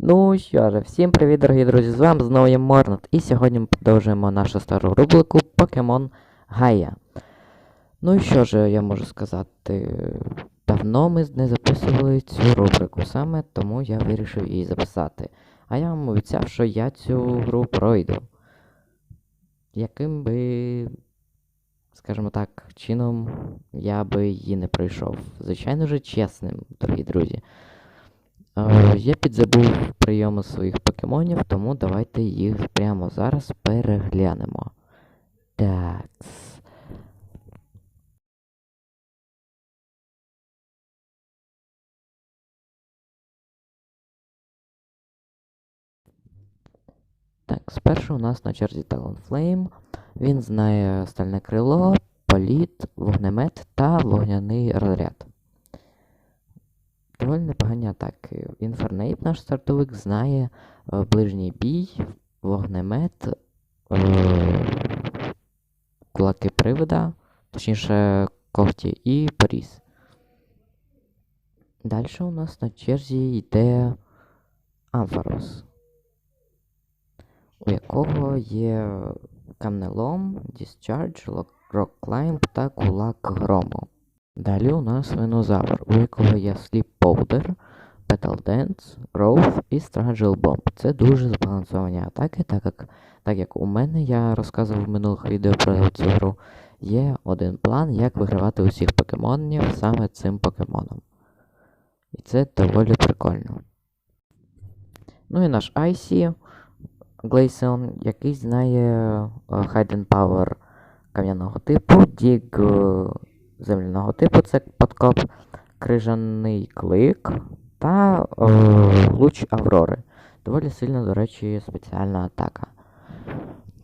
Ну що ж, всім привіт, дорогі друзі! З вами знову я Морнат, і сьогодні ми продовжуємо нашу стару рубрику Покемон Гая. Ну і що ж я можу сказати? Давно ми не записували цю рубрику, саме тому я вирішив її записати. А я вам обіцяв, що я цю гру пройду. Яким би, скажімо так, чином я би її не пройшов. Звичайно ж, чесним, дорогі друзі. Я підзабув прийоми своїх покемонів, тому давайте їх прямо зараз переглянемо. Так. Так, спершу у нас на черзі Talonflame. Він знає стальне крило, політ, вогнемет та вогняний розряд. Доволі непогані атаки. Інфернейп, наш стартовик, знає е, ближній бій, вогнемет, е, кулаки привида, точніше когті і поріз. Далі у нас на черзі йде Амфорос, у якого є камнелом, Discharge, Rock Climb та кулак грому. Далі у нас Венозавр, у якого є Sleep Powder, Petal Dance, Growth і Strangle Bomb. Це дуже збалансовані атаки, так як, так як у мене, я розказував в минулих відео про цю гру, є один план, як вигравати усіх покемонів саме цим покемоном. І це доволі прикольно. Ну і наш Icy Glaceon, який знає Hidden Power кам'яного типу, е, земляного типу, це подкоп, крижаний клик та е, луч Аврори. Доволі сильна, до речі, спеціальна атака.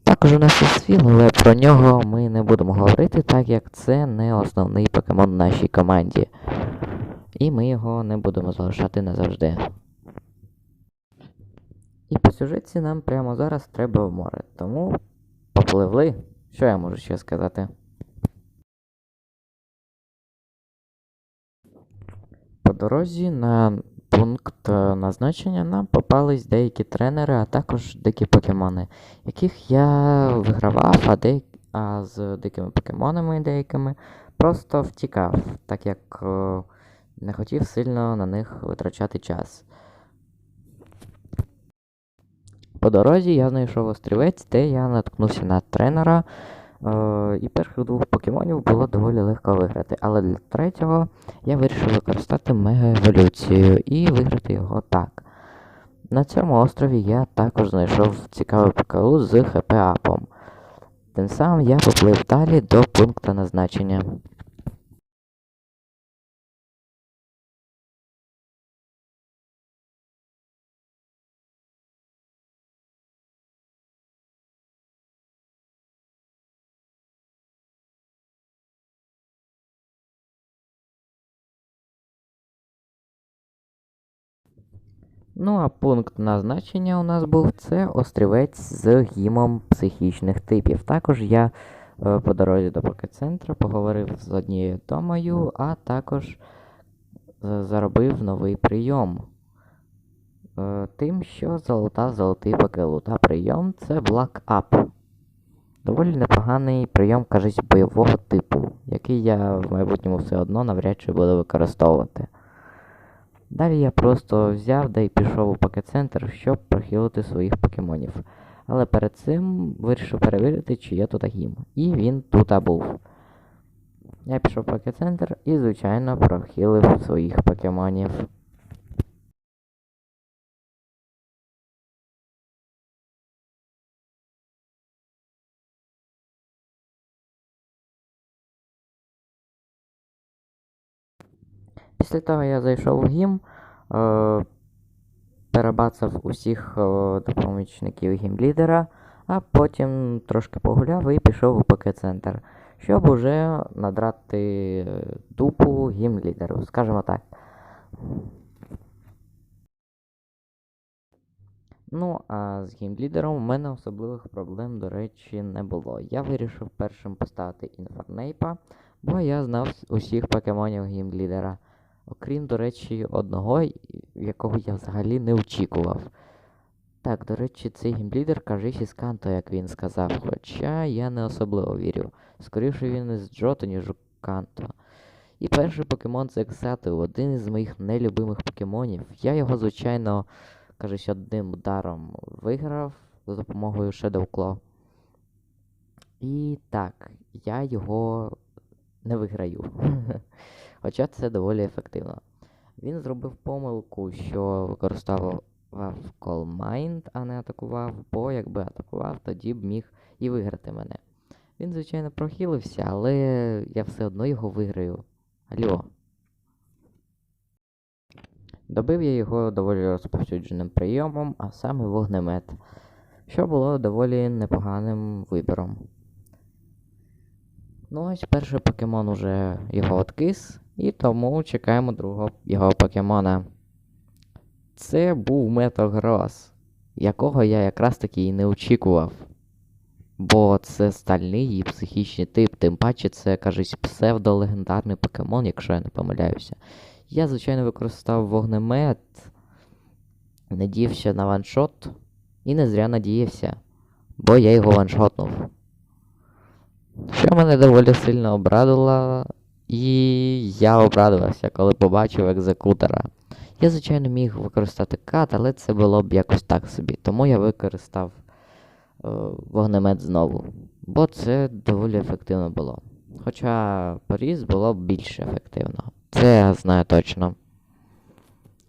Також у нас є свіл, але про нього ми не будемо говорити, так як це не основний покемон в нашій команді. І ми його не будемо залишати назавжди. І по сюжетці нам прямо зараз треба в море. Тому попливли. Що я можу ще сказати? Дорозі на пункт е, назначення нам попались деякі тренери, а також дикі покемони, яких я вигравав, а, де... а з дикими покемонами деякими просто втікав, так як е, не хотів сильно на них витрачати час. По дорозі я знайшов острівець, де я наткнувся на тренера. Е, і перших двох покемонів було доволі легко виграти. Але для третього я вирішив використати мегаеволюцію і виграти його так. На цьому острові я також знайшов цікавий ПКУ з ХП-апом. Тим самим я поплив далі до пункту назначення. Ну, а пункт назначення у нас був це острівець з гімом психічних типів. Також я е, по дорозі до покет-центру поговорив з однією домою, а також е, заробив новий прийом. Е, тим, що залутав золотий покелут. А прийом це Black Up. Доволі непоганий прийом, кажуть, бойового типу, який я в майбутньому все одно навряд чи буду використовувати. Далі я просто взяв да й пішов у пакет-центр, щоб прохилити своїх покемонів. Але перед цим вирішив перевірити, чи є тут гім. І він тут був. Я пішов в пакет-центр і, звичайно, прохилив своїх покемонів. Після того я зайшов в гім, е, перебацав усіх е, допомічників гімлідера, а потім трошки погуляв і пішов у пакет-центр, щоб уже надрати дупу гімлідеру, скажімо так. Ну, а з гімлідером у мене особливих проблем, до речі, не було. Я вирішив першим поставити інфернейпа, бо я знав усіх покемонів гімлідера. Окрім, до речі, одного, якого я взагалі не очікував. Так, до речі, цей гімлідер із Канто, як він сказав, хоча я не особливо вірю. Скоріше він із Джото, ніж у Канто. І перший покемон це Ексату, один із моїх нелюбимих покемонів. Я його, звичайно, кажись, одним ударом виграв за допомогою Shadow Claw. І так, я його не виграю. Хоча це доволі ефективно. Він зробив помилку, що використовував Call Mind, а не атакував, бо якби атакував, тоді б міг і виграти мене. Він, звичайно, прохилився, але я все одно його виграю. Алло. Добив я його доволі розповсюдженим прийомом, а саме вогнемет, що було доволі непоганим вибором. Ну ось перший покемон уже його откис, і тому чекаємо другого його покемона. Це був Метагрос, якого я якраз таки і не очікував. Бо це стальний і психічний тип, тим паче це, кажуть, псевдолегендарний покемон, якщо я не помиляюся. Я, звичайно, використав вогнемет, надіявся на ваншот, і не зря надіявся, бо я його ваншотнув. Що мене доволі сильно обрадило, і я обрадувався, коли побачив екзекутора. Я, звичайно, міг використати кат, але це було б якось так собі. Тому я використав е, вогнемет знову. Бо це доволі ефективно було. Хоча поріз було б більш ефективно. Це я знаю точно.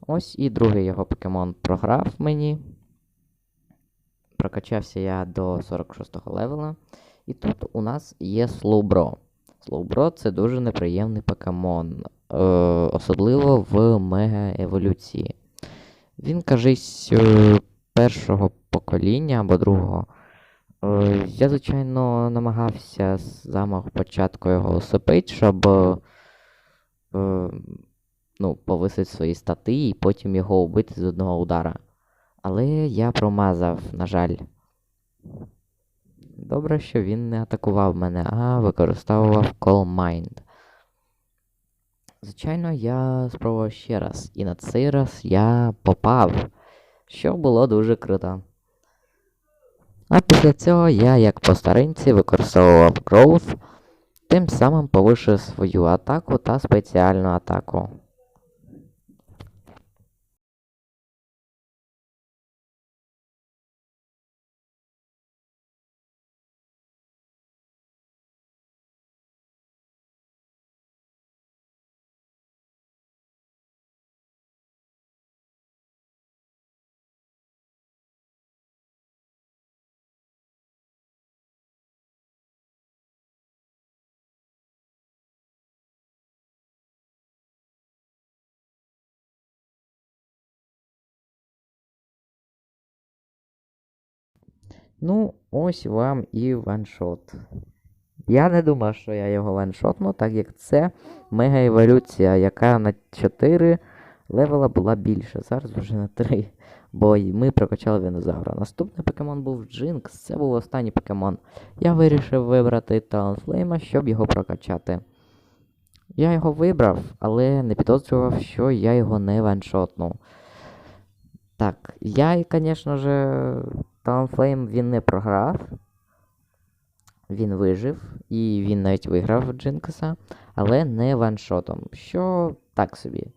Ось і другий його покемон програв мені. Прокачався я до 46 го левела. І тут у нас є Слоубро. Слоубро це дуже неприємний покемон, е, особливо в мега-еволюції. Він, кажись, е, першого покоління або другого. Е, я, звичайно, намагався з самого початку його усипити, щоб е, ну, повисити свої стати і потім його убити з одного удара. Але я промазав, на жаль. Добре, що він не атакував мене, а використовував Call Mind. Звичайно, я спробував ще раз, і на цей раз я попав, що було дуже круто. А після цього я, як по старинці, використовував Growth, тим самим повишив свою атаку та спеціальну атаку. Ну, ось вам і ваншот. Я не думав, що я його ваншотну, так як це мега-еволюція, яка на 4 левела була більше. Зараз вже на 3. Бо ми прокачали динозавра. Наступний покемон був Джинкс, це був останній покемон. Я вирішив вибрати Таланфлейма, щоб його прокачати. Я його вибрав, але не підозрював, що я його не ваншотну. Так, я, звісно ж, Таланфлейм він не програв. Він вижив і він навіть виграв Джинкаса, але не ваншотом. Що так собі.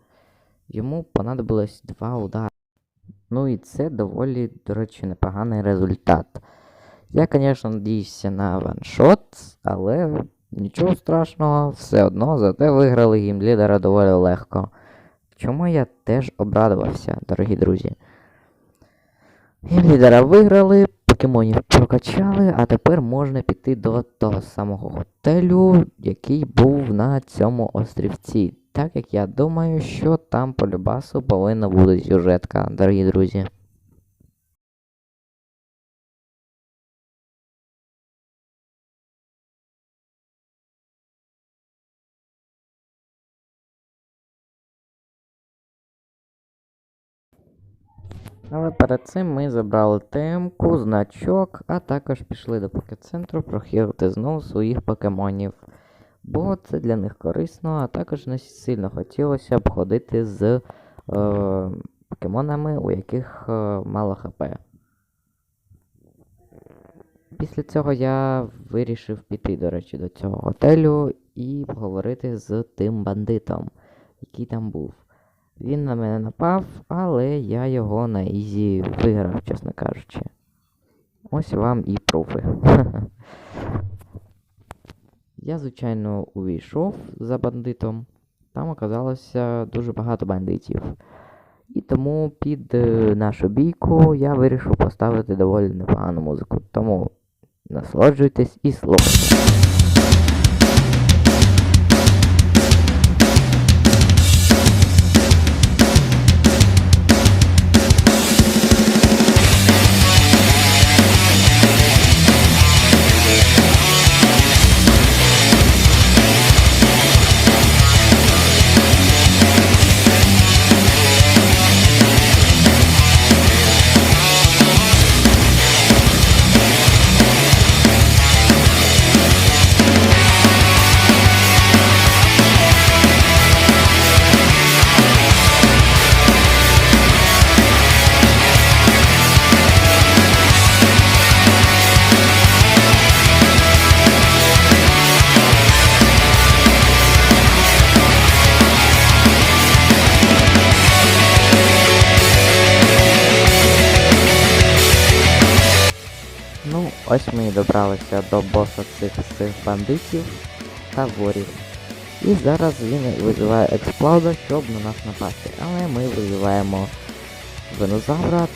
Йому понадобилось два удари. Ну і це доволі, до речі, непоганий результат. Я, звісно, надіюся на ваншот, але нічого страшного, все одно, зате виграли гімлідера доволі легко. Чому я теж обрадувався, дорогі друзі. Гімлідера виграли, покемонів прокачали, а тепер можна піти до того самого готелю, який був на цьому острівці. Так як я думаю, що там по любасу повинна бути сюжетка, дорогі друзі. Але перед цим ми забрали темку, значок, а також пішли до покет-центру прохилити знову своїх покемонів. бо це для них корисно, а також не сильно хотілося б ходити з е, покемонами, у яких е, мало ХП. Після цього я вирішив піти, до речі, до цього готелю і поговорити з тим бандитом, який там був. Він на мене напав, але я його на ізі виграв, чесно кажучи. Ось вам і пруфи. Я, звичайно, увійшов за бандитом. Там оказалося дуже багато бандитів. І тому під е, нашу бійку я вирішив поставити доволі непогану музику. Тому насолоджуйтесь і слухайте. Добралися до боса цих всіх бандитів та ворів. І зараз він визиває експлода, щоб на нас напасти. Але ми визиваємо динозавра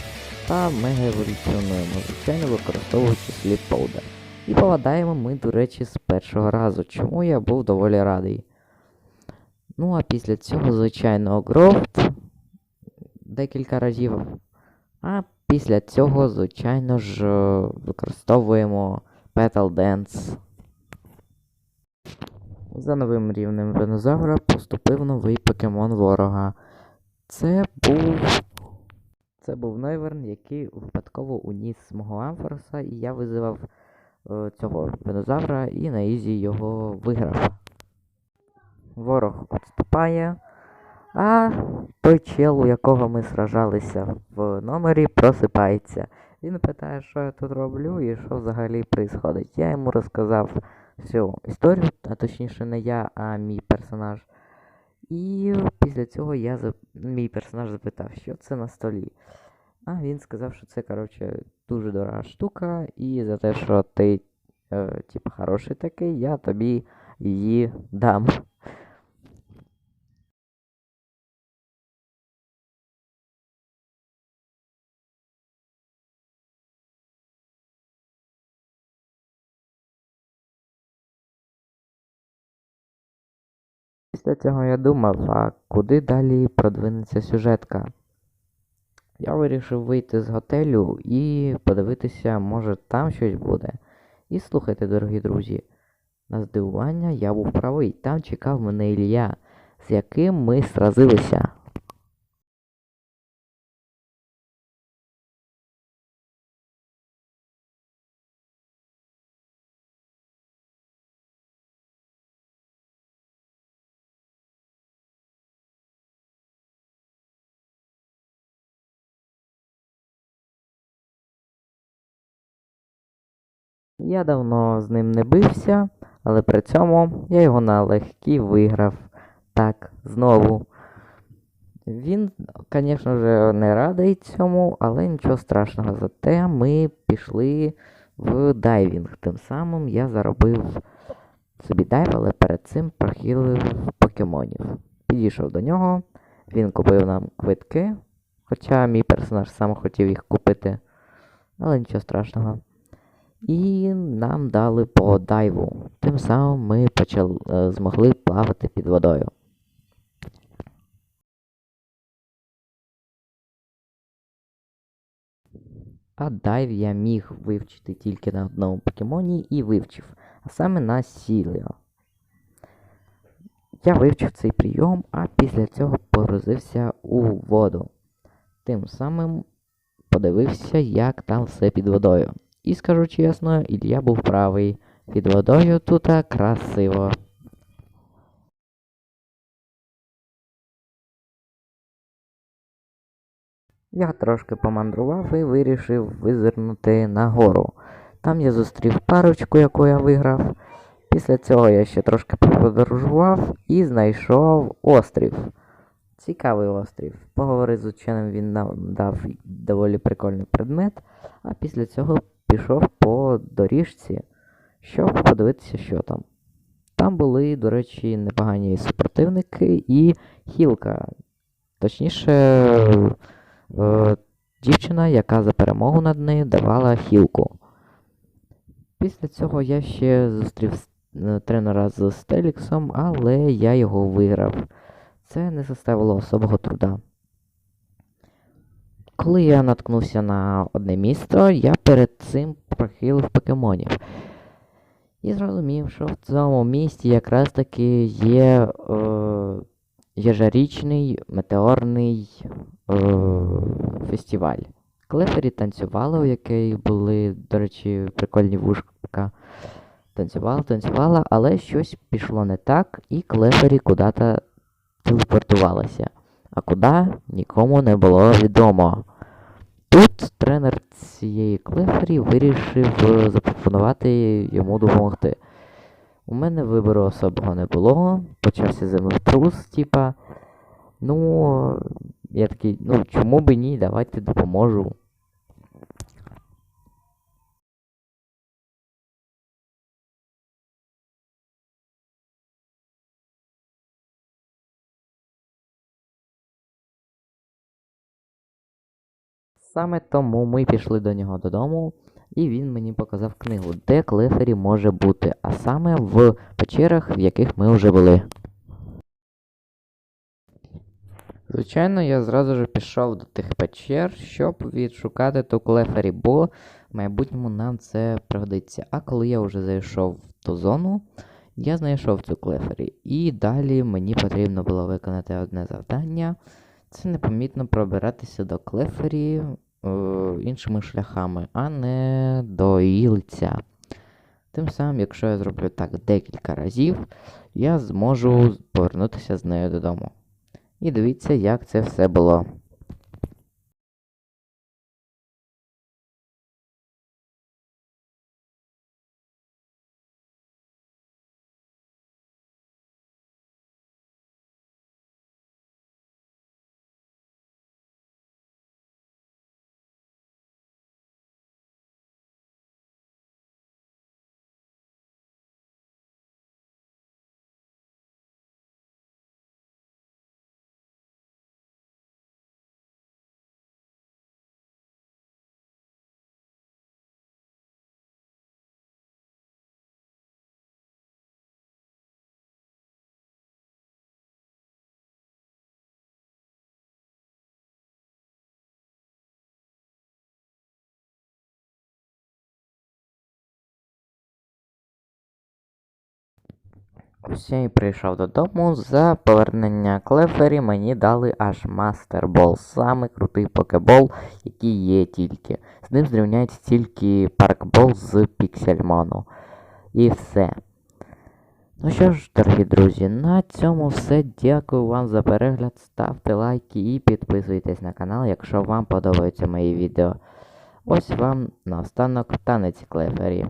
та мега еволюціонуємо, звичайно використовуючи Powder. І попадаємо ми, до речі, з першого разу, чому я був доволі радий. Ну а після цього, звичайно, Грофт декілька разів. А після цього, звичайно ж, е, використовуємо Petal Dance. За новим рівнем динозавра поступив новий покемон ворога. Це був. Це був Нойверн, який випадково уніс мого Амфорса, і я визивав е, цього динозавра і на ізі його виграв. Ворог відступає. А той чел, у якого ми сражалися в номері, просипається. Він питає, що я тут роблю і що взагалі відбувається. Я йому розказав всю історію, а точніше не я, а мій персонаж. І після цього я зап... мій персонаж запитав, що це на столі. А він сказав, що це, коротше, дуже дорога штука, і за те, що ти, е, типу, хороший такий, я тобі її дам. Після цього я думав, а куди далі продвинеться сюжетка. Я вирішив вийти з готелю і подивитися, може там щось буде. І слухайте, дорогі друзі, на здивування я був правий, там чекав мене Ілля, з яким ми сразилися. Я давно з ним не бився, але при цьому я його на легкій виграв. Так, знову. Він, звісно ж, не радий цьому, але нічого страшного. Зате ми пішли в дайвінг. Тим самим я заробив собі дайв, але перед цим прохилив покемонів. Підійшов до нього, він купив нам квитки, хоча мій персонаж сам хотів їх купити, але нічого страшного. І нам дали по дайву. Тим самим ми почали, е, змогли плавати під водою. А дайв я міг вивчити тільки на одному покемоні і вивчив, а саме на Сіліо. Я вивчив цей прийом, а після цього погрузився у воду. Тим самим подивився, як там все під водою. І скажу чесно, Ілья був правий. Під водою тут красиво. Я трошки помандрував і вирішив визирнути нагору. Там я зустрів парочку, яку я виграв. Після цього я ще трошки подорожував і знайшов острів. Цікавий острів. Поговорив з ученим, він нам дав доволі прикольний предмет, а після цього пішов по доріжці, щоб подивитися, що там. Там були, до речі, непогані супротивники і хілка. Точніше, е, дівчина, яка за перемогу над нею давала хілку. Після цього я ще зустрів е, тренера з Стеліксом, але я його виграв. Це не составило особого труда. Коли я наткнувся на одне місто, я перед цим прохилив покемонів. І зрозумів, що в цьому місті якраз таки є е, єжарічний метеорний е, фестиваль. Клефері танцювала, у якій були, до речі, прикольні вушка. Танцювала, танцювала, але щось пішло не так, і Клефері куди-то телепортувалася. А куди нікому не було відомо. Тут тренер цієї Клефері вирішив е, запропонувати йому допомогти. У мене вибору особого не було, почався землетрус, типа. Ну, я такий, ну чому би ні, давайте допоможу. Саме тому ми пішли до нього додому, і він мені показав книгу, де Клефері може бути, а саме в печерах, в яких ми вже були. Звичайно, я зразу ж пішов до тих печер, щоб відшукати ту Клефері, бо в майбутньому нам це пригодиться. А коли я вже зайшов в ту зону, я знайшов цю Клефері. І далі мені потрібно було виконати одне завдання. Це непомітно пробиратися до Клефері е, іншими шляхами, а не до її. Тим самим, якщо я зроблю так декілька разів, я зможу повернутися з нею додому. І дивіться, як це все було. Я і прийшов додому. За повернення Клефері мені дали аж мастербол, саме крутий покебол, який є тільки. З ним зрівняється тільки паркбол з Піксельмону. І все. Ну що ж, дорогі друзі, на цьому все. Дякую вам за перегляд. Ставте лайки і підписуйтесь на канал, якщо вам подобаються мої відео. Ось вам наостанок танець Клефері.